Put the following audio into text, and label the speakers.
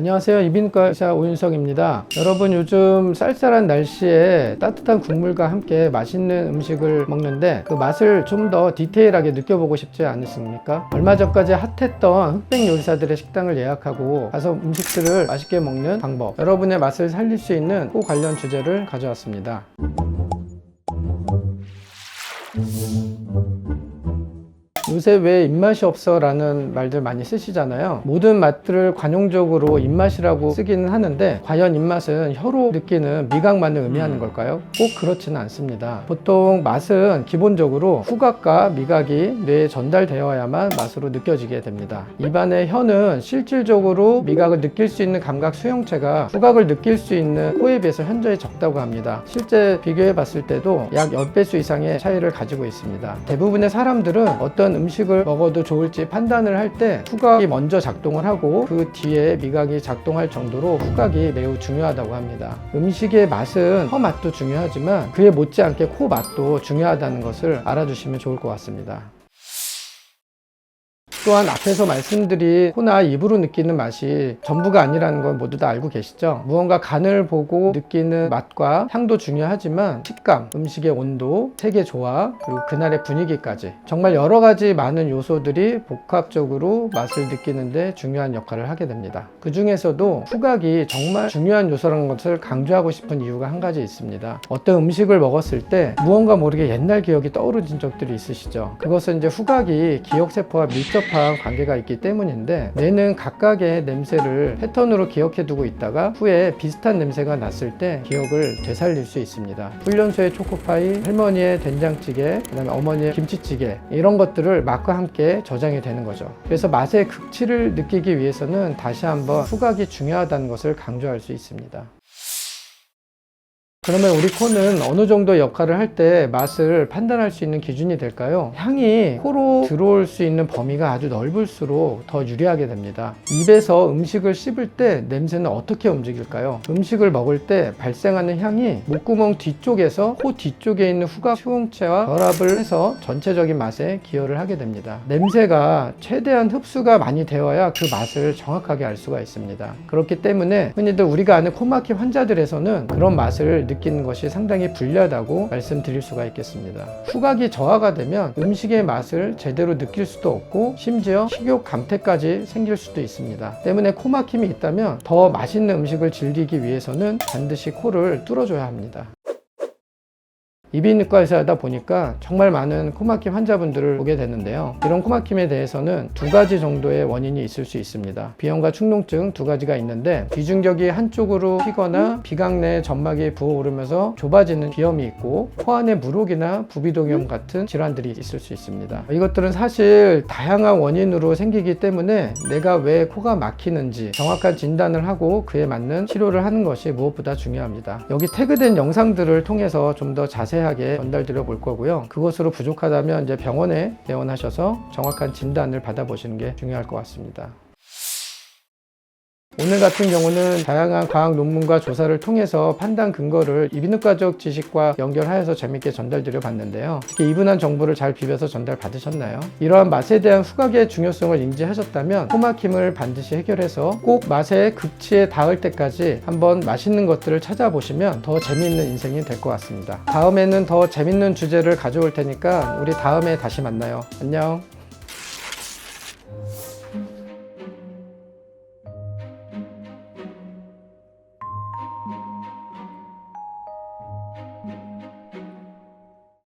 Speaker 1: 안녕하세요. 이비인후과 의사 오윤석입니다. 여러분 요즘 쌀쌀한 날씨에 따뜻한 국물과 함께 맛있는 음식을 먹는데 그 맛을 좀 더 디테일하게 느껴보고 싶지 않으십니까? 얼마 전까지 핫했던 흑백 요리사들의 식당을 예약하고 가서 음식들을 맛있게 먹는 방법 여러분의 맛을 살릴 수 있는 그 관련 주제를 가져왔습니다. 요새 왜 입맛이 없어 라는 말들 많이 쓰시잖아요. 모든 맛들을 관용적으로 입맛이라고 쓰기는 하는데 과연 입맛은 혀로 느끼는 미각만을 의미하는 걸까요? 꼭 그렇지는 않습니다. 보통 맛은 기본적으로 후각과 미각이 뇌에 전달되어야만 맛으로 느껴지게 됩니다. 입안의 혀는 실질적으로 미각을 느낄 수 있는 감각 수용체가 후각을 느낄 수 있는 코에 비해서 현저히 적다고 합니다. 실제 비교해 봤을 때도 약 10배수 이상의 차이를 가지고 있습니다. 대부분의 사람들은 어떤 음식을 먹어도 좋을지 판단을 할 때 후각이 먼저 작동을 하고 그 뒤에 미각이 작동할 정도로 후각이 매우 중요하다고 합니다. 음식의 맛은 혀 맛도 중요하지만 그에 못지않게 코 맛도 중요하다는 것을 알아주시면 좋을 것 같습니다. 또한 앞에서 말씀드린 코나 입으로 느끼는 맛이 전부가 아니라는 건 모두 다 알고 계시죠? 무언가 간을 보고 느끼는 맛과 향도 중요하지만 식감, 음식의 온도, 색의 조화, 그리고 그날의 분위기까지 정말 여러 가지 많은 요소들이 복합적으로 맛을 느끼는데 중요한 역할을 하게 됩니다. 그 중에서도 후각이 정말 중요한 요소라는 것을 강조하고 싶은 이유가 한 가지 있습니다. 어떤 음식을 먹었을 때 무언가 모르게 옛날 기억이 떠오르는 적들이 있으시죠? 그것은 이제 후각이 기억세포와 밀접한 관계가 있기 때문인데 뇌는 각각의 냄새를 패턴으로 기억해 두고 있다가 후에 비슷한 냄새가 났을 때 기억을 되살릴 수 있습니다. 훈련소의 초코파이, 할머니의 된장찌개, 그다음에 어머니의 김치찌개 이런 것들을 맛과 함께 저장이 되는 거죠. 그래서 맛의 극치를 느끼기 위해서는 다시 한번 후각이 중요하다는 것을 강조할 수 있습니다. 그러면 우리 코는 어느 정도 역할을 할 때 맛을 판단할 수 있는 기준이 될까요? 향이 코로 들어올 수 있는 범위가 아주 넓을수록 더 유리하게 됩니다. 입에서 음식을 씹을 때 냄새는 어떻게 움직일까요? 음식을 먹을 때 발생하는 향이 목구멍 뒤쪽에서 코 뒤쪽에 있는 후각 수용체와 결합을 해서 전체적인 맛에 기여를 하게 됩니다. 냄새가 최대한 흡수가 많이 되어야 그 맛을 정확하게 알 수가 있습니다. 그렇기 때문에 흔히들 우리가 아는 코막힘 환자들에서는 그런 맛을 느끼는 것이 상당히 불리하다고 말씀드릴 수가 있겠습니다. 후각이 저하가 되면 음식의 맛을 제대로 느낄 수도 없고 심지어 식욕 감퇴까지 생길 수도 있습니다. 때문에 코막힘이 있다면 더 맛있는 음식을 즐기기 위해서는 반드시 코를 뚫어줘야 합니다. 이비인후과에서 하다 보니까 정말 많은 코막힘 환자분들을 보게 되는데요. 이런 코막힘에 대해서는 두 가지 정도의 원인이 있을 수 있습니다. 비염과 충농증 두 가지가 있는데 비중격이 한쪽으로 휘거나 비강 내 점막이 부어오르면서 좁아지는 비염이 있고 코 안에 물혹이나 부비동염 같은 질환들이 있을 수 있습니다. 이것들은 사실 다양한 원인으로 생기기 때문에 내가 왜 코가 막히는지 정확한 진단을 하고 그에 맞는 치료를 하는 것이 무엇보다 중요합니다. 여기 태그된 영상들을 통해서 좀 더 자 세하게 전달드려 볼 거고요. 그것으로 부족하다면 이제 병원에 내원하셔서 정확한 진단을 받아보시는 게 중요할 것 같습니다. 오늘 같은 경우는 다양한 과학 논문과 조사를 통해서 판단 근거를 이비인후과적 지식과 연결하여서 재밌게 전달드려 봤는데요. 특히 이분한 정보를 잘 비벼서 전달 받으셨나요? 이러한 맛에 대한 후각의 중요성을 인지하셨다면 코막힘을 반드시 해결해서 꼭 맛의 극치에 닿을 때까지 한번 맛있는 것들을 찾아보시면 더 재미있는 인생이 될 것 같습니다. 다음에는 더 재밌는 주제를 가져올 테니까 우리 다음에 다시 만나요. 안녕.